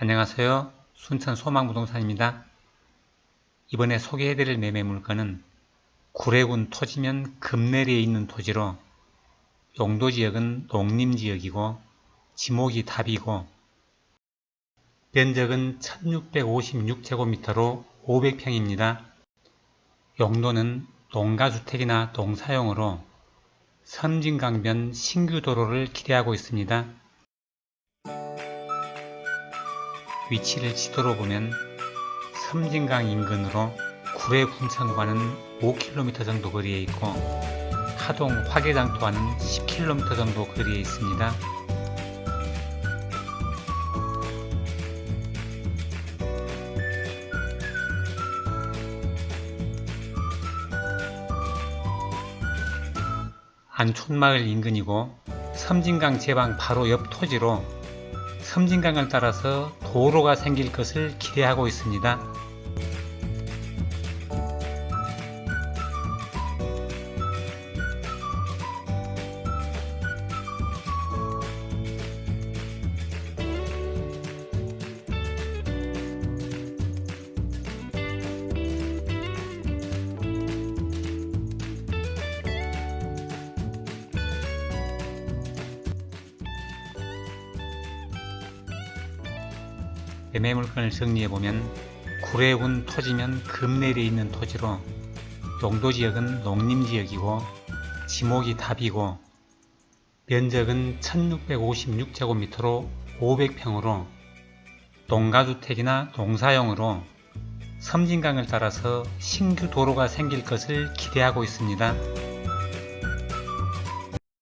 안녕하세요. 순천 소망부동산입니다. 이번에 소개해드릴 매매 물건은 구례군 토지면 금내리에 있는 토지로 용도 지역은 농림 지역이고 지목이 답이고 면적은 1656제곱미터로 500평입니다. 용도는 농가주택이나 농사용으로 섬진강변 신규도로를 기대하고 있습니다. 위치를 지도로 보면 섬진강 인근으로 구례 군천과는 5km 정도 거리에 있고 하동 화계장터와는 10km 정도 거리에 있습니다. 안촌마을 인근이고 섬진강 제방 바로 옆 토지로 섬진강을 따라서 도로가 생길 것을 기대하고 있습니다. 매매 물건을 정리해보면 구례군 토지면 금내리에 있는 토지로 용도지역은 농림지역이고 지목이 답이고 면적은 1656제곱미터로 500평으로 농가주택이나 농사용으로 섬진강을 따라서 신규 도로가 생길 것을 기대하고 있습니다.